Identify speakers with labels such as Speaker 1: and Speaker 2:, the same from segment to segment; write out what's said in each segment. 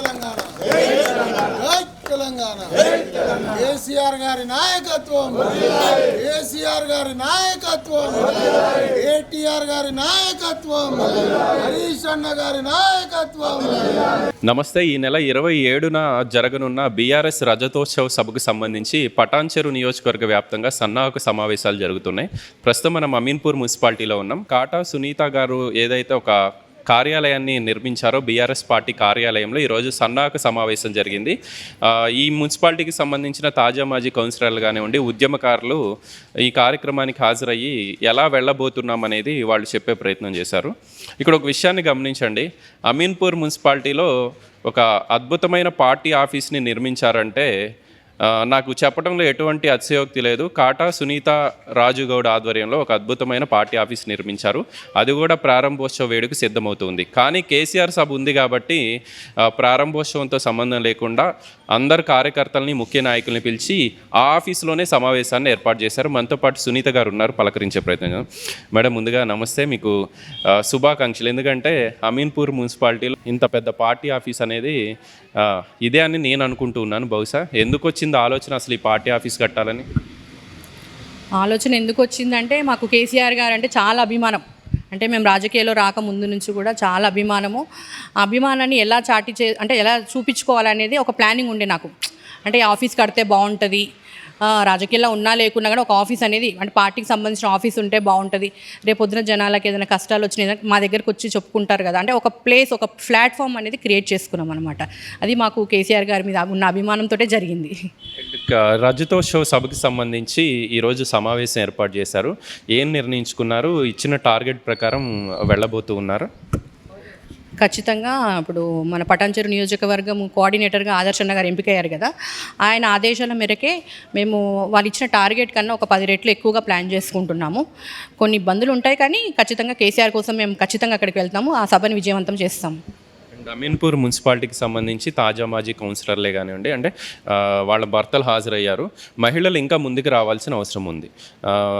Speaker 1: తెలంగాణ. జై తెలంగాణ. కేసీఆర్ గారి నాయకత్వం. కేసీఆర్ గారి నాయకత్వం. ఏటీఆర్ గారి నాయకత్వం. హరీష్ అన్న గారి నాయకత్వం.
Speaker 2: నమస్తే ఈ నెల ఇరవై ఏడున జరగనున్న బీఆర్ఎస్ రజతోత్సవ సభకు సంబంధించి పటాన్చెరు నియోజకవర్గ వ్యాప్తంగా సన్నాహక సమావేశాలు జరుగుతున్నాయి. ప్రస్తుతం మనం అమీన్పూర్ మున్సిపాలిటీలో ఉన్నాం. కాటా సునీత గారు ఏదైతే ఒక కార్యాలయాన్ని నిర్మించారో బీఆర్ఎస్ పార్టీ కార్యాలయంలో ఈరోజు సన్నాహక సమావేశం జరిగింది. ఈ మున్సిపాలిటీకి సంబంధించిన తాజా మాజీ కౌన్సిలర్లు కానివ్వండి ఉద్యమకారులు ఈ కార్యక్రమానికి హాజరయ్యి ఎలా వెళ్ళబోతున్నాం అనేది వాళ్ళు చెప్పే ప్రయత్నం చేశారు. ఇక్కడ ఒక విషయాన్ని గమనించండి. అమీన్పూర్ మున్సిపాలిటీలో ఒక అద్భుతమైన పార్టీ ఆఫీస్ని నిర్మించారంటే నాకు చెప్పడంలో ఎటువంటి అతిశయోక్తి లేదు. కాటా సునీత రాజుగౌడ్ ఆధ్వర్యంలో ఒక అద్భుతమైన పార్టీ ఆఫీస్ నిర్మించారు. అది కూడా ప్రారంభోత్సవ వేడుక సిద్ధమవుతుంది. కానీ కేసీఆర్ సభ ఉంది కాబట్టి ప్రారంభోత్సవంతో సంబంధం లేకుండా అందరు కార్యకర్తల్ని ముఖ్య నాయకుల్ని పిలిచి ఆ ఆఫీస్లోనే సమావేశాన్ని ఏర్పాటు చేశారు. మనతో పాటు సునీత గారు ఉన్నారు. పలకరించే ప్రయత్నం మేడం ముందుగా నమస్తే. మీకు శుభాకాంక్షలు. ఎందుకంటే అమీన్పూర్ మున్సిపాలిటీలో ఇంత పెద్ద పార్టీ ఆఫీస్ అనేది ఇదే అని నేను అనుకుంటూ ఉన్నాను బహుశా. ఎందుకు వచ్చింది ఆలోచన అసలు ఈ పార్టీ ఆఫీస్ కట్టాలని?
Speaker 3: ఆలోచన ఎందుకు వచ్చిందంటే మాకు కేసీఆర్ గారు అంటే చాలా అభిమానం. అంటే మేము రాజకీయాల్లో రాక ముందు నుంచి కూడా చాలా అభిమానము. ఆ అభిమానాన్ని ఎలా చాటి చే అంటే ఎలా చూపించుకోవాలనేది ఒక ప్లానింగ్ ఉండే నాకు. అంటే ఆఫీస్ కడితే బాగుంటుంది. రాజకీయాల్లో ఉన్నా లేకున్నా కూడా ఒక ఆఫీస్ అనేది అంటే పార్టీకి సంబంధించిన ఆఫీస్ ఉంటే బాగుంటుంది. రేపొద్దున జనాలకు ఏదైనా కష్టాలు వచ్చినాయి ఏదైనా మా దగ్గరకు వచ్చి చెప్పుకుంటారు కదా. అంటే ఒక ప్లేస్ ఒక ప్లాట్ఫామ్ అనేది క్రియేట్ చేసుకున్నాం అనమాట అది మాకు కేసీఆర్ గారి మీద ఉన్న అభిమానంతో జరిగింది.
Speaker 2: రజతోత్సవ సభకి సంబంధించి ఈరోజు సమావేశం ఏర్పాటు చేశారు. ఏం నిర్ణయించుకున్నారు? ఇచ్చిన టార్గెట్ ప్రకారం వెళ్ళబోతూ ఉన్నారు.
Speaker 3: ఖచ్చితంగా ఇప్పుడు మన పటాన్చెరు నియోజకవర్గం కోఆర్డినేటర్గా ఆదర్శన్న గారు ఎంపికయ్యారు కదా. ఆయన ఆదేశాల మేరకే మేము వాళ్ళు ఇచ్చిన టార్గెట్ కన్నా ఒక పది రెట్లు ఎక్కువగా ప్లాన్ చేసుకుంటున్నాము. కొన్ని ఇబ్బందులు ఉంటాయి కానీ ఖచ్చితంగా కేసీఆర్ కోసం మేము ఖచ్చితంగా అక్కడికి వెళ్తాము. ఆ సభను విజయవంతం చేస్తాము.
Speaker 2: దమీన్పూర్ మున్సిపాలిటీకి సంబంధించి తాజా మాజీ కౌన్సిలర్లే కానివ్వండి అంటే వాళ్ళ భర్తలు హాజరయ్యారు. మహిళలు ఇంకా ముందుకు రావాల్సిన అవసరం ఉంది.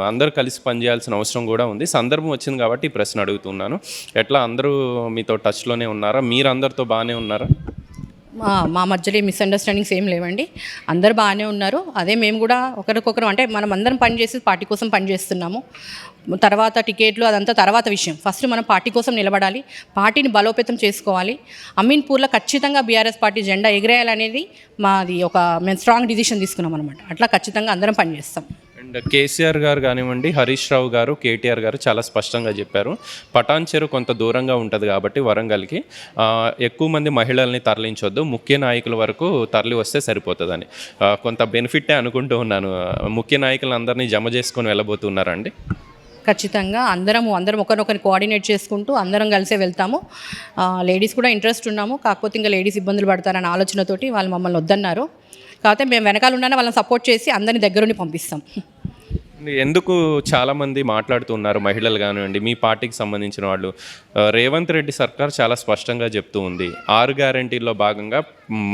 Speaker 2: అందరూ కలిసి పనిచేయాల్సిన అవసరం కూడా ఉంది. సందర్భం వచ్చింది కాబట్టి ఈ ప్రశ్న అడుగుతున్నాను. ఎట్లా అందరూ మీతో టచ్లోనే ఉన్నారా? మీరు అందరితో బాగానే ఉన్నారా?
Speaker 3: మా మా మధ్యలో మిస్అండర్స్టాండింగ్స్ ఏం లేవండి. అందరు బాగానే ఉన్నారు. అదే మేము కూడా ఒకరికొకరు అంటే మనం అందరం పనిచేసి పార్టీ కోసం పనిచేస్తున్నాము తర్వాత టికెట్లు అదంతా తర్వాత విషయం. ఫస్ట్ మనం పార్టీ కోసం నిలబడాలి. పార్టీని బలోపేతం చేసుకోవాలి. అమీన్పూర్లో ఖచ్చితంగా బీఆర్ఎస్ పార్టీ జెండా ఎగిరేయాలనేది మాది ఒక మేము స్ట్రాంగ్ డిసిషన్ తీసుకున్నాం అనమాట అట్లా ఖచ్చితంగా అందరం పనిచేస్తాం
Speaker 2: అండ్ కేసీఆర్ గారు కానివ్వండి హరీష్ రావు గారు కేటీఆర్ గారు చాలా స్పష్టంగా చెప్పారు. పటాన్ చెరు కొంత దూరంగా ఉంటుంది కాబట్టి వరంగల్కి. ఎక్కువ మంది మహిళల్ని తరలించొద్దు. ముఖ్య నాయకుల వరకు తరలి వస్తే సరిపోతుందని. కొంత బెనిఫిటే అనుకుంటూ ఉన్నాను. ముఖ్య నాయకులందరినీ జమ చేసుకొని వెళ్ళబోతున్నారండి.
Speaker 3: ఖచ్చితంగా అందరము అందరం ఒకరినొకరిని కోఆర్డినేట్ చేసుకుంటూ అందరం కలిసే వెళ్తాము. లేడీస్ కూడా ఇంట్రెస్ట్ ఉన్నాము. కాకపోతే ఇంకా లేడీస్ ఇబ్బందులు పడతారన్న ఆలోచనతోటి వాళ్ళు మమ్మల్ని వద్దన్నారు. కాకపోతే మేము వెనకాల ఉన్నానే వాళ్ళని సపోర్ట్ చేసి అందరిని దగ్గరుండి పంపిస్తాం.
Speaker 2: ఎందుకు చాలామంది మాట్లాడుతున్నారు మహిళలు కానివ్వండి మీ పార్టీకి సంబంధించిన వాళ్ళు? రేవంత్ రెడ్డి సర్కార్ చాలా స్పష్టంగా చెప్తూ ఉంది. ఆరు గ్యారంటీల్లో భాగంగా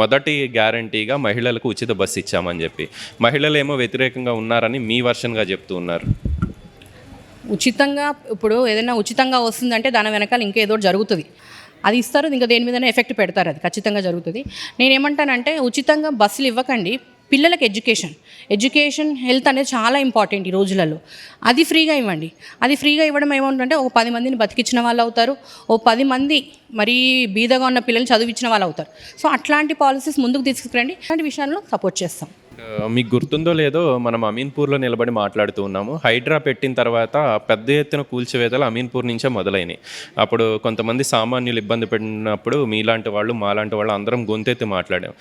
Speaker 2: మొదటి గ్యారంటీగా మహిళలకు ఉచిత బస్సు ఇచ్చామని చెప్పి. మహిళలు ఏమో వ్యతిరేకంగా ఉన్నారని మీ వర్షన్గా చెప్తూ ఉన్నారు.
Speaker 3: ఉచితంగా ఇప్పుడు ఏదైనా ఉచితంగా వస్తుందంటే దాని వెనకాల ఇంకేదో ఒకటి జరుగుతుంది. అది ఇస్తారు ఇంకా దేని మీదనే ఎఫెక్ట్ పెడతారు అది. ఖచ్చితంగా జరుగుతుంది. నేను ఏమంటానంటే ఉచితంగా బస్సులు ఇవ్వకండి. పిల్లలకి ఎడ్యుకేషన్. ఎడ్యుకేషన్ హెల్త్ అనేది చాలా ఇంపార్టెంట్ ఈ రోజులలో. అది ఫ్రీగా ఇవ్వండి. అది ఫ్రీగా ఇవ్వడం ఏమంటుంటే ఒక పది మందిని బతికించిన వాళ్ళు అవుతారు. ఓ పది మంది మరీ బీదగా ఉన్న పిల్లల్ని చదివించిన వాళ్ళు అవుతారు. సో అట్లాంటి పాలసీస్ ముందుకు తీసుకురండి. అలాంటి విషయాల్లో సపోర్ట్ చేస్తాం.
Speaker 2: మీకు గుర్తుందో లేదో మనం అమీన్పూర్లో నిలబడి మాట్లాడుతూ ఉన్నాము. హైడ్రా పెట్టిన తర్వాత పెద్ద ఎత్తున కూల్చివేతలు అమీన్పూర్ నుంచే మొదలైనవి అప్పుడు కొంతమంది సామాన్యులు ఇబ్బంది పడినప్పుడు మీలాంటి వాళ్ళు మాలాంటి వాళ్ళు అందరం గొంతెత్తి మాట్లాడాం.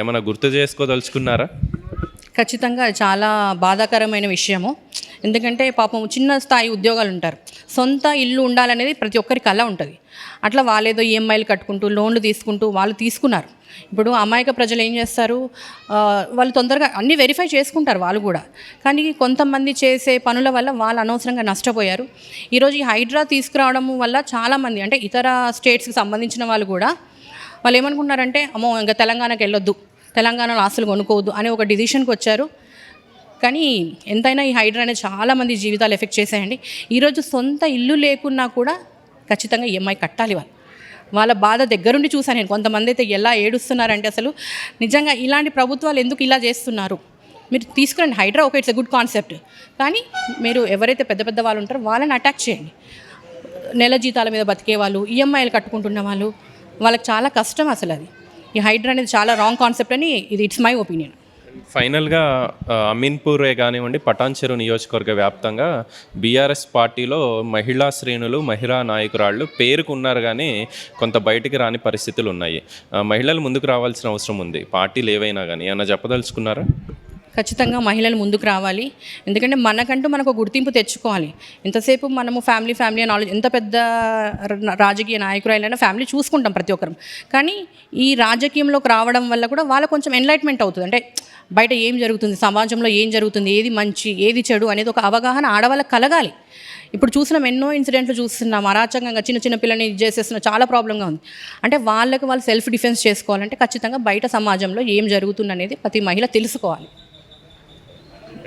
Speaker 2: ఏమైనా గుర్తు చేసుకోదలుచుకున్నారా?
Speaker 3: ఖచ్చితంగా చాలా బాధాకరమైన విషయము. ఎందుకంటే పాపం చిన్న స్థాయి ఉద్యోగాలు ఉంటారు. సొంత ఇల్లు ఉండాలనేది ప్రతి ఒక్కరి కళ ఉంటుంది. అట్లా వాళ్ళేదో ఈఎంఐలు కట్టుకుంటూ లోన్లు తీసుకుంటూ వాళ్ళు తీసుకున్నారు. ఇప్పుడు అమాయక ప్రజలు ఏం చేస్తారు? వాళ్ళు తొందరగా అన్నీ వెరిఫై చేసుకుంటారు వాళ్ళు కూడా. కానీ కొంతమంది చేసే పనుల వల్ల వాళ్ళు అనవసరంగా నష్టపోయారు. ఈరోజు ఈ హైడ్రా తీసుకురావడం వల్ల చాలామంది అంటే ఇతర స్టేట్స్కి సంబంధించిన వాళ్ళు కూడా వాళ్ళు ఏమనుకున్నారంటే అమ్మో ఇంకా తెలంగాణకి వెళ్ళొద్దు. తెలంగాణలో ఆస్తులు కొనుక్కోవద్దు అనే ఒక డిసిషన్కి వచ్చారు. కానీ ఎంతైనా ఈ హైడ్రా అనేది చాలామంది జీవితాలు ఎఫెక్ట్ చేశాయండి. ఈరోజు సొంత ఇల్లు లేకున్నా కూడా ఖచ్చితంగా ఈఎంఐ కట్టాలి వాళ్ళు. వాళ్ళ బాధ దగ్గరుండి చూసాను నేను. కొంతమంది అయితే ఎలా ఏడుస్తున్నారంటే అసలు నిజంగా ఇలాంటి ప్రభుత్వాలు ఎందుకు ఇలా చేస్తున్నారు? మీరు తీసుకురండి. Hydra okay it's a good concept. కానీ మీరు ఎవరైతే పెద్ద పెద్ద వాళ్ళు ఉంటారో వాళ్ళని అటాక్ చేయండి. నెల జీతాల మీద బతికే వాళ్ళు ఈఎంఐలు కట్టుకుంటున్న వాళ్ళు వాళ్ళకి చాలా కష్టం అసలు అది. ఈ హైడ్రా అనేది చాలా రాంగ్ కాన్సెప్ట్ అని ఇది ఇట్స్ మై ఒపీనియన్
Speaker 2: ఫైనల్గా అమీన్పూరే కానివ్వండి పటాన్చెరు నియోజకవర్గ వ్యాప్తంగా బీఆర్ఎస్ పార్టీలో మహిళా శ్రేణులు మహిళా నాయకురాళ్ళు పేరుకున్నారు కానీ కొంత బయటికి రాని పరిస్థితులు ఉన్నాయి. మహిళలు ముందుకు రావాల్సిన అవసరం ఉంది. పార్టీలు ఏవైనా కానీ ఏమైనా చెప్పదలుచుకున్నారా?
Speaker 3: ఖచ్చితంగా మహిళలు ముందుకు రావాలి. ఎందుకంటే మనకంటూ మనకు ఒక గుర్తింపు తెచ్చుకోవాలి. ఎంతసేపు మనము ఫ్యామిలీ ఫ్యామిలీ నాలెడ్జ్ ఎంత పెద్ద రాజకీయ నాయకురాలైనా ఫ్యామిలీ చూసుకుంటాం ప్రతి ఒక్కరం. కానీ ఈ రాజకీయంలోకి రావడం వల్ల కూడా వాళ్ళ కొంచెం ఎన్లైట్మెంట్ అవుతుంది. అంటే బయట ఏం జరుగుతుంది? సమాజంలో ఏం జరుగుతుంది? ఏది మంచి ఏది చెడు అనేది ఒక అవగాహన ఆడవాళ్ళకి కలగాలి. ఇప్పుడు చూసినాం ఎన్నో ఇన్సిడెంట్లు చూస్తున్నాం. అరాచకంగా చిన్న చిన్న పిల్లని ఇది చేసేస్తున్న చాలా ప్రాబ్లంగా ఉంది. అంటే వాళ్ళకి వాళ్ళు సెల్ఫ్ డిఫెన్స్ చేసుకోవాలంటే ఖచ్చితంగా బయట సమాజంలో ఏం జరుగుతుంది అనేది ప్రతి మహిళ తెలుసుకోవాలి.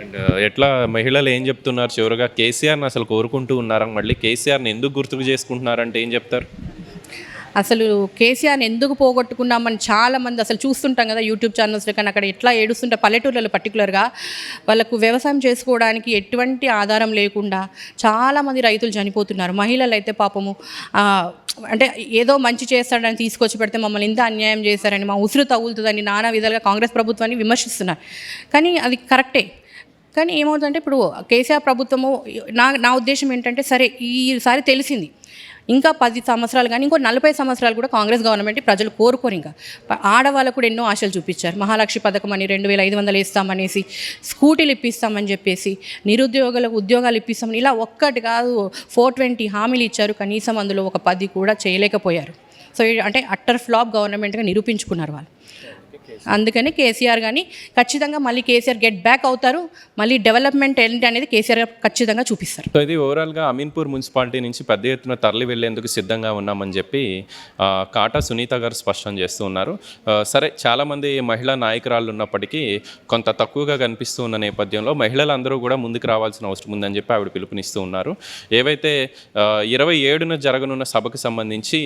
Speaker 2: అండ్ ఎట్లా మహిళలు ఏం చెప్తున్నారు? చివరిగా కేసీఆర్ని అసలు కోరుకుంటూ ఉన్నారా? మళ్ళీ కేసీఆర్ని ఎందుకు గుర్తుకు చేసుకుంటున్నారంటే ఏం చెప్తారు?
Speaker 3: అసలు కేసీఆర్ని ఎందుకు పోగొట్టుకున్నామని చాలా మంది అసలు చూస్తుంటాం కదా యూట్యూబ్ ఛానల్స్లో కానీ అక్కడ ఎట్లా ఏడుస్తుంటే పల్లెటూర్లలో పర్టికులర్గా వాళ్ళకు వ్యవసాయం చేసుకోవడానికి ఎటువంటి ఆధారం లేకుండా చాలామంది రైతులు చనిపోతున్నారు. మహిళలు అయితే పాపము అంటే ఏదో మంచి చేస్తాడని తీసుకొచ్చి పెడితే మమ్మల్ని ఇంత అన్యాయం చేశారని మా ఉసురు తగులుతుందని నానా విధాలుగా కాంగ్రెస్ ప్రభుత్వాన్ని విమర్శిస్తున్నారు. కానీ అది కరెక్టే. కానీ ఏమవుతుందంటే ఇప్పుడు కేసీఆర్ ప్రభుత్వము నా నా ఉద్దేశం ఏంటంటే సరే ఈసారి తెలిసింది. ఇంకా పది సంవత్సరాలు కానీ ఇంకో నలభై సంవత్సరాలు కూడా కాంగ్రెస్ గవర్నమెంట్ ప్రజలు కోరుకోరు ఇంకా. ఆడవాళ్ళకు కూడా ఎన్నో ఆశలు చూపించారు. మహాలక్ష్మి పథకం అని రెండు వేల ఐదు వందలు ఇస్తామనేసి స్కూటీలు ఇప్పిస్తామని చెప్పేసి నిరుద్యోగులకు ఉద్యోగాలు ఇప్పిస్తామని ఇలా ఒక్కటి కాదు ఫోర్ ట్వంటీ హామీలు ఇచ్చారు. కనీసం అందులో ఒక పది కూడా చేయలేకపోయారు. సో అంటే అట్టర్ ఫ్లాప్ గవర్నమెంట్గా నిరూపించుకున్నారు వాళ్ళు. అందుకని కేసీఆర్ కానీ ఖచ్చితంగా మళ్ళీ కేసీఆర్ గెట్ బ్యాక్ అవుతారు. మళ్ళీ డెవలప్మెంట్ ఏంటి అనేది కేసీఆర్ ఖచ్చితంగా చూపిస్తారు.
Speaker 2: సో ఇది ఓవరాల్గా అమీన్పూర్ మున్సిపాలిటీ నుంచి పెద్ద ఎత్తున తరలి వెళ్ళేందుకు సిద్ధంగా ఉన్నామని చెప్పి కాటా సునీత గారు స్పష్టం చేస్తూ ఉన్నారు. సరే చాలామంది మహిళా నాయకురాళ్ళు ఉన్నప్పటికీ కొంత తక్కువగా కనిపిస్తూ ఉన్న నేపథ్యంలో మహిళలందరూ కూడా ముందుకు రావాల్సిన అవసరం ఉందని చెప్పి ఆవిడ పిలుపునిస్తూ ఉన్నారు. ఏవైతే ఇరవై ఏడున జరగనున్న సభకు సంబంధించి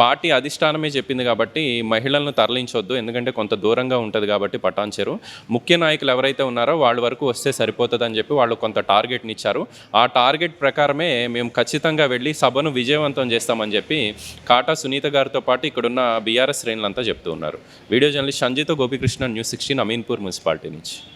Speaker 2: పార్టీ అధిష్టానమే చెప్పింది కాబట్టి మహిళలను తరలించొద్దు ఎందుకంటే కొంత దూరంగా ఉంటుంది కాబట్టి పటాన్చెరు ముఖ్య నాయకులు ఎవరైతే ఉన్నారో వాళ్ళ వరకు వస్తే సరిపోతుందని చెప్పి వాళ్ళు కొంత టార్గెట్ని ఇచ్చారు. ఆ టార్గెట్ ప్రకారమే మేము ఖచ్చితంగా వెళ్ళి సభను విజయవంతం చేస్తామని చెప్పి కాటా సునీత గారితో పాటు ఇక్కడున్న బీఆర్ఎస్ శ్రేణులంతా చెప్తూ ఉన్నారు. Video journalist Sanjeetha Gopikrishna news sixteen Ameenpur municipality నుంచి.